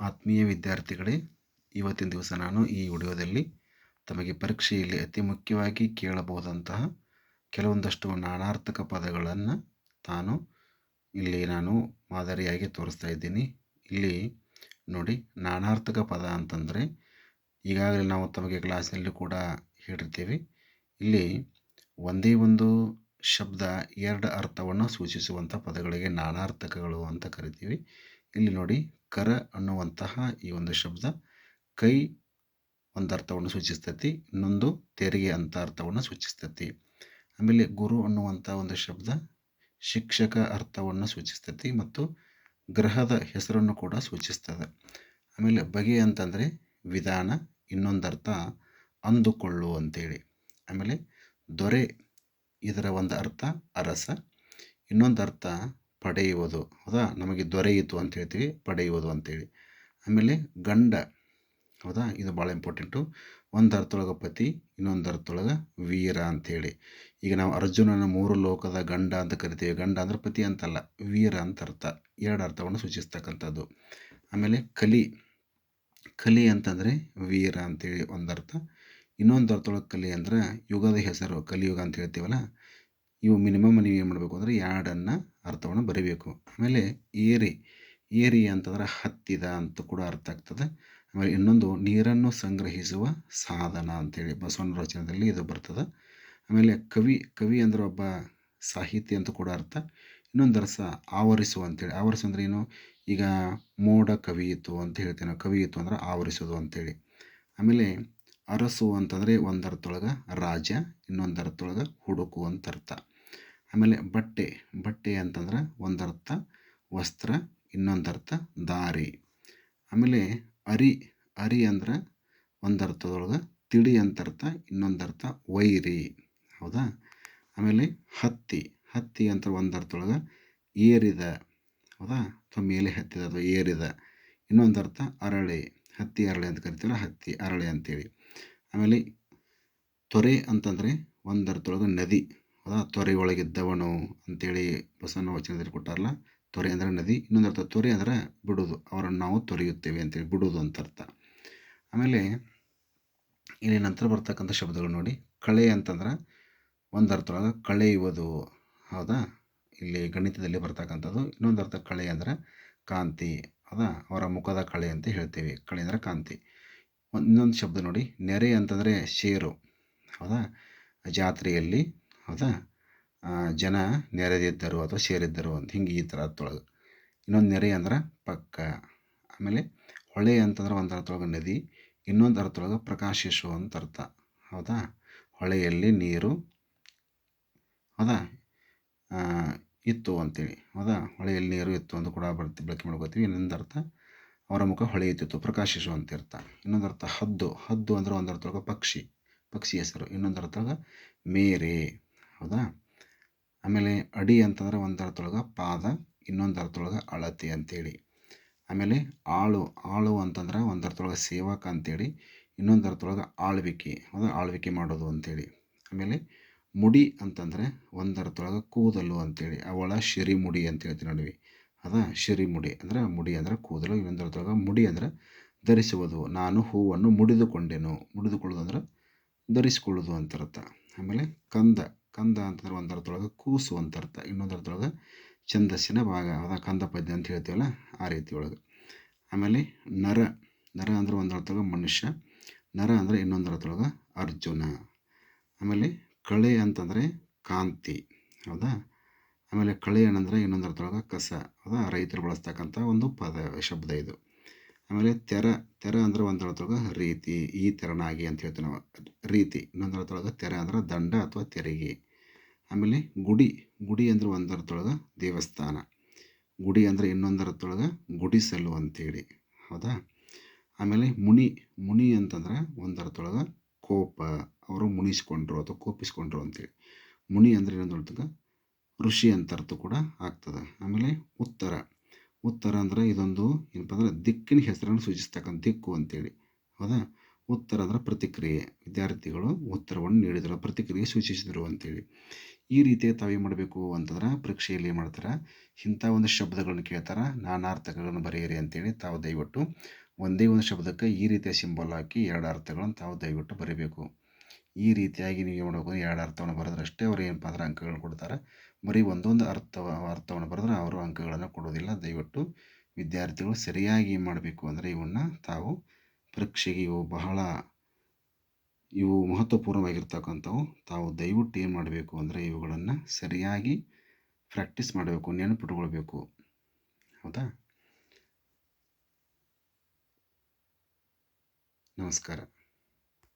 ಆತ್ಮೀಯ ವಿದ್ಯಾರ್ಥಿಗಳೇ, ಇವತ್ತಿನ ದಿವಸ ನಾನು ಈ ವಿಡಿಯೋದಲ್ಲಿ ತಮಗೆ ಪರೀಕ್ಷೆಯಲ್ಲಿ ಅತಿ ಮುಖ್ಯವಾಗಿ ಕೇಳಬಹುದಂತಹ ಕೆಲವೊಂದಷ್ಟು ನಾನಾರ್ಥಕ ಪದಗಳನ್ನು ತಾನು ಇಲ್ಲಿ ನಾನು ಮಾದರಿಯಾಗಿ ತೋರಿಸ್ತಾ ಇದ್ದೀನಿ. ಇಲ್ಲಿ ನೋಡಿ, ನಾನಾರ್ಥಕ ಪದ ಅಂತಂದರೆ ಈಗಾಗಲೇ ನಾವು ತಮಗೆ ಕ್ಲಾಸ್ನಲ್ಲಿ ಕೂಡ ಹೇಳಿರ್ತೀವಿ. ಇಲ್ಲಿ ಒಂದೇ ಒಂದು ಶಬ್ದ, ಎರಡು ಅರ್ಥವನ್ನು ಸೂಚಿಸುವಂಥ ಪದಗಳಿಗೆ ನಾನಾರ್ಥಕಗಳು ಅಂತ ಕರಿತೀವಿ. ಇಲ್ಲಿ ನೋಡಿ ಕರ ಅನ್ನುವಂತಹ ಈ ಒಂದು ಶಬ್ದ ಕೈ ಒಂದು ಅರ್ಥವನ್ನು ಸೂಚಿಸ್ತತಿ, ಇನ್ನೊಂದು ತೆರಿಗೆ ಅಂತ ಅರ್ಥವನ್ನು ಸೂಚಿಸ್ತತಿ. ಆಮೇಲೆ ಗುರು ಅನ್ನುವಂಥ ಒಂದು ಶಬ್ದ ಶಿಕ್ಷಕ ಅರ್ಥವನ್ನು ಸೂಚಿಸ್ತತಿ ಮತ್ತು ಗ್ರಹದ ಹೆಸರನ್ನು ಕೂಡ ಸೂಚಿಸ್ತದೆ. ಆಮೇಲೆ ಬಗೆ ಅಂತಂದರೆ ವಿಧಾನ, ಇನ್ನೊಂದು ಅರ್ಥ ಅಂದುಕೊಳ್ಳು ಅಂತೇಳಿ. ಆಮೇಲೆ ದೊರೆ ಇದರ ಒಂದು ಅರ್ಥ ಅರಸ, ಇನ್ನೊಂದು ಅರ್ಥ ಪಡೆಯುವುದು ಹೌದಾ ನಮಗೆ ದೊರೆಯಿತು ಅಂತ ಹೇಳ್ತೀವಿ, ಪಡೆಯುವುದು ಅಂತೇಳಿ. ಆಮೇಲೆ ಗಂಡ ಹೌದಾ ಇದು ಭಾಳ ಇಂಪಾರ್ಟೆಂಟು ಒಂದು ಅರ್ಥೊಳಗೆ ಪತಿ ಇನ್ನೊಂದು ಅರ್ಥೊಳಗೆ ವೀರ ಅಂಥೇಳಿ ಈಗ ನಾವು ಅರ್ಜುನನ ಮೂರು ಲೋಕದ ಗಂಡ ಅಂತ ಕರಿತೀವಿ. ಗಂಡ ಅಂದ್ರೆ ಪತಿ ಅಂತಲ್ಲ, ವೀರ ಅಂತ ಅರ್ಥ. ಎರಡು ಅರ್ಥವನ್ನು ಸೂಚಿಸ್ತಕ್ಕಂಥದ್ದು. ಆಮೇಲೆ ಕಲಿ ಕಲಿ ಅಂತಂದರೆ ವೀರ ಅಂತೇಳಿ ಒಂದು ಅರ್ಥ ಇನ್ನೊಂದು ಅರ್ಥೊಳಗೆ ಕಲಿ ಅಂದ್ರೆ ಯುಗದ ಹೆಸರು, ಕಲಿಯುಗ ಅಂತ ಹೇಳ್ತೀವಲ್ಲ ಇವು ಮಿನಿಮಮ್ ನೀವು ಏನು ಮಾಡಬೇಕು ಅಂದರೆ ಎರಡನ್ನು ಅರ್ಥವನ್ನು ಬರಿಬೇಕು. ಆಮೇಲೆ ಏರಿ ಏರಿ ಅಂತಂದ್ರೆ ಹತ್ತಿದ ಅಂತ ಕೂಡ ಅರ್ಥ ಆಗ್ತದೆ. ಆಮೇಲೆ ಇನ್ನೊಂದು ನೀರನ್ನು ಸಂಗ್ರಹಿಸುವ ಸಾಧನ ಅಂತೇಳಿ ಬಸವನ ರಚನೆಯಲ್ಲಿ ಇದು ಬರ್ತದೆ. ಆಮೇಲೆ ಕವಿ ಕವಿ ಅಂದ್ರೆ ಒಬ್ಬ ಸಾಹಿತಿ ಅಂತ ಕೂಡ ಅರ್ಥ. ಇನ್ನೊಂದು ಅರ್ಥ ಆವರಿಸು ಅಂತೇಳಿ. ಆವರಿಸು ಅಂದ್ರೆ ಏನು? ಈಗ ಮೋಡ ಕವಿಯಿತು ಅಂತ ಹೇಳ್ತೇನೆ. ಕವಿಯಿತು ಅಂದ್ರೆ ಆವರಿಸೋದು ಅಂತೇಳಿ. ಆಮೇಲೆ ಅರಸು ಅಂತಂದರೆ ಒಂದು ಅರ್ಥೊಳಗೆ ರಾಜ ಇನ್ನೊಂದು ಅರ್ಥೊಳಗೆ ಹುಡುಕು ಅಂತ ಅರ್ಥ ಆಮೇಲೆ ಬಟ್ಟೆ ಬಟ್ಟೆ ಅಂತಂದ್ರೆ ಒಂದು ಅರ್ಥ ವಸ್ತ್ರ ಇನ್ನೊಂದು ಅರ್ಥ ದಾರಿ. ಆಮೇಲೆ ಅರಿ ಅರಿ ಅಂದ್ರೆ ಒಂದು ಅರ್ಥದೊಳಗೆ ತಿಳಿ ಅಂತ ಅರ್ಥ ಇನ್ನೊಂದು ಅರ್ಥ ವೈರಿ. ಹೌದಾ? ಆಮೇಲೆ ಹತ್ತಿ ಹತ್ತಿ ಅಂತ ಒಂದು ಅರ್ಥದೊಳಗೆ ಏರಿದ. ಹೌದಾ? ಅಥವಾ ಮೇಲೆ ಹತ್ತಿದ ಅಥವಾ ಏರಿದ. ಇನ್ನೊಂದು ಅರ್ಥ ಅರಳೆ. ಹತ್ತಿ ಅರಳೆ ಅಂತ ಕರಿತೀವಲ್ಲ, ಹತ್ತಿ ಅರಳೆ ಅಂತೇಳಿ. ಆಮೇಲೆ ತೊರೆ ಅಂತಂದರೆ ಒಂದು ಅರ್ಥದೊಳಗೆ ನದಿ ಹೌದಾ ತೊರೆ ಒಳಗಿದ್ದವನು ಅಂತೇಳಿ ಬಸವನ ವಚನದಲ್ಲಿ ಕೊಟ್ಟಾರಲ್ಲ, ತೊರೆ ಅಂದರೆ ನದಿ ಇನ್ನೊಂದು ಅರ್ಥ ತೊರೆ ಅಂದರೆ ಬಿಡೋದು, ಅವರನ್ನು ನಾವು ತೊರೆಯುತ್ತೇವೆ ಅಂತೇಳಿ, ಬಿಡೋದು ಅಂತ ಅರ್ಥ. ಆಮೇಲೆ ಇಲ್ಲಿ ನಂತರ ಬರ್ತಕ್ಕಂಥ ಶಬ್ದಗಳು ನೋಡಿ, ಕಳೆ ಅಂತಂದ್ರೆ ಒಂದು ಅರ್ಥದೊಳಗೆ ಕಳೆಯುವುದು, ಹೌದಾ? ಇಲ್ಲಿ ಗಣಿತದಲ್ಲಿ ಬರ್ತಕ್ಕಂಥದ್ದು ಇನ್ನೊಂದು ಅರ್ಥ ಕಳೆ ಅಂದರೆ ಕಾಂತಿ ಹೌದಾ ಅವರ ಮುಖದ ಕಳೆ ಅಂತ ಹೇಳ್ತೀವಿ. ಕಳೆ ಅಂದರೆ ಕಾಂತಿ. ಒಂದು ಇನ್ನೊಂದು ಶಬ್ದ ನೋಡಿ. ನೆರೆ ಅಂತಂದರೆ ಶೇರು. ಹೌದಾ? ಜಾತ್ರೆಯಲ್ಲಿ ಹೌದಾ? ಜನ ನೆರೆದಿದ್ದರು ಅಥವಾ ಸೇರಿದ್ದರು ಅಂತ. ಹಿಂಗೆ ಈ ಥರ ಅರ್ಥೊಳಗೆ ಇನ್ನೊಂದು ನೆರೆ ಅಂದ್ರೆ ಪಕ್ಕ. ಆಮೇಲೆ ಹೊಳೆ ಅಂತಂದ್ರೆ ಒಂದು ಅರ್ಥೊಳಗೆ ನದಿ, ಇನ್ನೊಂದು ಅರ್ಥೊಳಗೆ ಪ್ರಕಾಶಿಸುವಂಥ ಅಂತ ಅರ್ಥ. ಹೌದಾ? ಹೊಳೆಯಲ್ಲಿ ನೀರು ಹೌದಾ ಇತ್ತು ಅಂತೇಳಿ ಹೌದಾ? ಹೊಳೆಯಲ್ಲಿ ನೀರು ಇತ್ತು ಅಂತ ಕೂಡ ಬರ್ತಿ ಬಳಕೆ ಮಾಡ್ಕೋತೀವಿ ಇನ್ನೊಂದು ಅರ್ಥ, ಅವರ ಮುಖ ಹೊಳೆಯುತ್ತಿತ್ತು ಪ್ರಕಾಶಿಸು ಅಂತ ಅರ್ಥ. ಇನ್ನೊಂದು ಅರ್ಥ, ಹದ್ದು. ಹದ್ದು ಅಂದ್ರೆ ಒಂದು ಅರ್ಥ ಪಕ್ಷಿ. ಪಕ್ಷಿ ಹೆಸರು. ಇನ್ನೊಂದು ಅರ್ಥೊಳಗೆ ಮೇರೆ. ಹೌದಾ? ಆಮೇಲೆ ಅಡಿ ಅಂತಂದ್ರೆ ಒಂದು ಅರ್ಥೊಳಗೆ ಪಾದ, ಇನ್ನೊಂದು ಅರ್ಥೊಳಗೆ ಅಳತೆ ಅಂತೇಳಿ. ಆಮೇಲೆ ಆಳು. ಆಳು ಅಂತಂದ್ರೆ ಒಂದು ಅರ್ಥೊಳಗೆ ಸೇವಕ ಅಂತೇಳಿ. ಇನ್ನೊಂದು ಅರ್ಥೊಳಗೆ ಆಳ್ವಿಕೆ. ಹೌದಾ? ಆಳ್ವಿಕೆ ಮಾಡೋದು ಅಂತೇಳಿ. ಆಮೇಲೆ ಮುಡಿ ಅಂತಂದರೆ ಒಂದರದೊಳಗೆ ಕೂದಲು ಅಂತೇಳಿ, ಅವಳ ಮುಡಿ ಅಂತ ಹೇಳ್ತೀವಿ ನೋಡಿವಿ ಅದಾ ಮುಡಿ ಅಂದ್ರೆ ಮುಡಿ ಅಂದ್ರೆ ಕೂದಲು ಇನ್ನೊಂದರದೊಳಗೆ ಮುಡಿ ಅಂದ್ರೆ ಧರಿಸುವುದು. ನಾನು ಹೂವನ್ನು ಮುಡಿದುಕೊಂಡೆನು. ಮುಡಿದುಕೊಳ್ಳೋದು ಅಂದ್ರೆ ಧರಿಸಿಕೊಳ್ಳೋದು ಅಂತ ಅರ್ಥ ಆಮೇಲೆ ಕಂದ ಕಂದ ಅಂತಂದ್ರೆ ಒಂದರದೊಳಗೆ ಕೂಸು ಅಂತ ಅರ್ಥ ಇನ್ನೊಂದು ಅರ್ಥದೊಳಗೆ ಛಂದಸ್ಸಿನ ಭಾಗ, ಅದ ಕಂದ ಪದ್ಯ ಅಂತ ಹೇಳ್ತೀವಲ್ಲ ಆ ರೀತಿ ಒಳಗೆ. ಆಮೇಲೆ ನರ ನರ ಅಂದ್ರೆ ಒಂದರದೊಳಗೆ ಮನುಷ್ಯ, ನರ ಅಂದರೆ ಇನ್ನೊಂದರದೊಳಗೆ ಅರ್ಜುನ. ಆಮೇಲೆ ಕಳೆ ಅಂತಂದರೆ ಕಾಂತಿ, ಹೌದಾ? ಆಮೇಲೆ ಕಳೆ ಏನಂದ್ರೆ ಇನ್ನೊಂದು ಅರ್ಥದೊಳಗೆ ಕಸ, ಹೌದಾ? ರೈತರು ಬಳಸ್ತಕ್ಕಂಥ ಒಂದು ಪದ, ಶಬ್ದ ಇದು. ಆಮೇಲೆ ತೆರ ತೆರ ಅಂದ್ರೆ ಒಂದು ಅರ್ಥದೊಳಗೆ ರೀತಿ, ಈ ತೆರನಾಗಿ ಅಂತ ಹೇಳ್ತೀವಿ ನಾವು. ರೀತಿ, ಇನ್ನೊಂದು ಅರ್ಥದೊಳಗೆ ತೆರ ಅಂದ್ರೆ ದಂಡ ಅಥವಾ ತೆರಿಗೆ. ಆಮೇಲೆ ಗುಡಿ ಗುಡಿ ಅಂದ್ರೆ ಒಂದು ಅರ್ಥದೊಳಗೆ ದೇವಸ್ಥಾನ. ಗುಡಿ ಅಂದರೆ ಇನ್ನೊಂದು ಅರ್ಥದೊಳಗೆ ಗುಡಿಸಲು ಅಂತೇಳಿ, ಹೌದಾ? ಆಮೇಲೆ ಮುನಿ ಮುನಿ ಅಂತಂದ್ರೆ ಒಂದು ಅರ್ಥದೊಳಗೆ ಕೋಪ ಅವರು ಮುನಿಸ್ಕೊಂಡ್ರು ಅಥವಾ ಕೋಪಿಸ್ಕೊಂಡ್ರು ಅಂತೇಳಿ. ಮುನಿ ಅಂದರೆ ಏನಂತ ಅರ್ಥಕ್ಕೆ ಋಷಿ ಅಂತ ಅರ್ಥ ಕೂಡ ಆಗ್ತದೆ. ಆಮೇಲೆ ಉತ್ತರ. ಉತ್ತರ ಅಂದರೆ ಇದೊಂದು ಏನಪ್ಪ ಅಂದ್ರೆ ದಿಕ್ಕಿನ ಹೆಸರನ್ನು ಸೂಚಿಸ್ತಕ್ಕಂಥ ದಿಕ್ಕು ಅಂತೇಳಿ. ಹೌದಾ? ಉತ್ತರ ಅಂದರೆ ಪ್ರತಿಕ್ರಿಯೆ. ವಿದ್ಯಾರ್ಥಿಗಳು ಉತ್ತರವನ್ನು ನೀಡಿದರು, ಪ್ರತಿಕ್ರಿಯೆ ಸೂಚಿಸಿದರು ಅಂತೇಳಿ. ಈ ರೀತಿಯ ತಾವೇ ಮಾಡಬೇಕು ಅಂತಂದ್ರೆ ಪರೀಕ್ಷೆಯಲ್ಲಿ ಏನು ಮಾಡ್ತಾರೆ? ಇಂಥ ಒಂದು ಶಬ್ದಗಳನ್ನು ಕೇಳ್ತಾರೆ? ನಾನಾ ಅರ್ಥಗಳನ್ನು ಬರೆಯಿರಿ ಅಂತೇಳಿ ತಾವು ದಯವಿಟ್ಟು ಒಂದೇ ಒಂದು ಶಬ್ದಕ್ಕೆ ಈ ರೀತಿಯ ಸಿಂಬಲ್ ಹಾಕಿ ಎರಡು ಅರ್ಥಗಳನ್ನು ತಾವು ದಯವಿಟ್ಟು ಬರೀಬೇಕು. ಈ ರೀತಿಯಾಗಿ ನೀವು ಏನು ಮಾಡಬೇಕು ಎರಡು ಅರ್ಥವನ್ನು ಬರೆದ್ರೆ ಅಷ್ಟೇ ಅವ್ರು ಏನಪ್ಪ ಅಂದ್ರೆ ಅಂಕಗಳು ಕೊಡ್ತಾರೆ. ಬರೀ ಒಂದೊಂದು ಅರ್ಥ ಅರ್ಥವನ್ನು ಬರೆದ್ರೆ ಅವರು ಅಂಕಗಳನ್ನು ಕೊಡೋದಿಲ್ಲ. ದಯವಿಟ್ಟು ವಿದ್ಯಾರ್ಥಿಗಳು ಸರಿಯಾಗಿ ಏನು ಮಾಡಬೇಕು ಅಂದರೆ ಇವನ್ನ ತಾವು ಪರೀಕ್ಷೆಗೆ ಇವು ಬಹಳ, ಇವು ಮಹತ್ವಪೂರ್ಣವಾಗಿರ್ತಕ್ಕಂಥವು. ತಾವು ದಯವಿಟ್ಟು ಏನು ಮಾಡಬೇಕು ಅಂದರೆ ಇವುಗಳನ್ನು ಸರಿಯಾಗಿ ಪ್ರಾಕ್ಟೀಸ್ ಮಾಡಬೇಕು, ನೆನಪಿಟ್ಕೊಳ್ಬೇಕು. ಹೌದಾ? ನಮಸ್ಕಾರ.